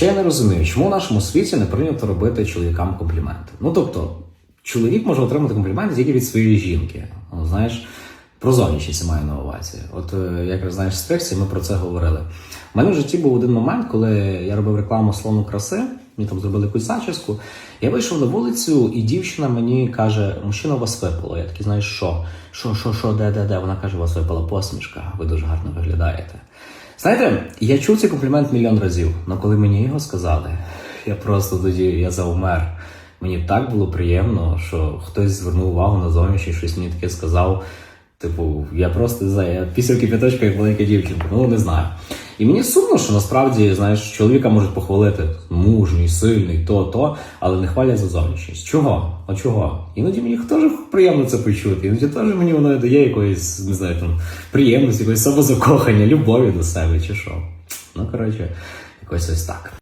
ще я не розумію, чому в нашому світі не прийнято робити чоловікам компліменти. Ну тобто, чоловік може отримати компліменти тільки від своєї жінки. Ну, знаєш, про зовнішність маю на увазі. От е, як знаєш, стриксі, ми про це говорили. У мене в житті був один момент, коли я робив рекламу салону краси, мені там зробили якусь зачіску. Я вийшов на вулицю, і дівчина мені каже: мужчина, вас випало. Я такий, знаєш, що? Що, що, що, де, де, де? Вона каже, вас випала посмішка, ви дуже гарно виглядаєте. Знаєте, я чув цей комплімент мільйон разів, але коли мені його сказали, я просто тоді я завмер. Мені так було приємно, що хтось звернув увагу на зовнішнє, щось мені таке сказав. Типу, я просто не знаю, я після кипяточка, як велика дівчинка, ну не знаю. І мені сумно, що насправді, знаєш, чоловіка можуть похвалити мужній, сильний, то, то, але не хвалять за зовнішність. Чого? А чого? Іноді мені теж приємно це почути. Іноді теж мені воно дає якоїсь, не знаю, там, приємності, якоїсь самозакохання, любові до себе, чи що. Ну, коротше, якось ось так.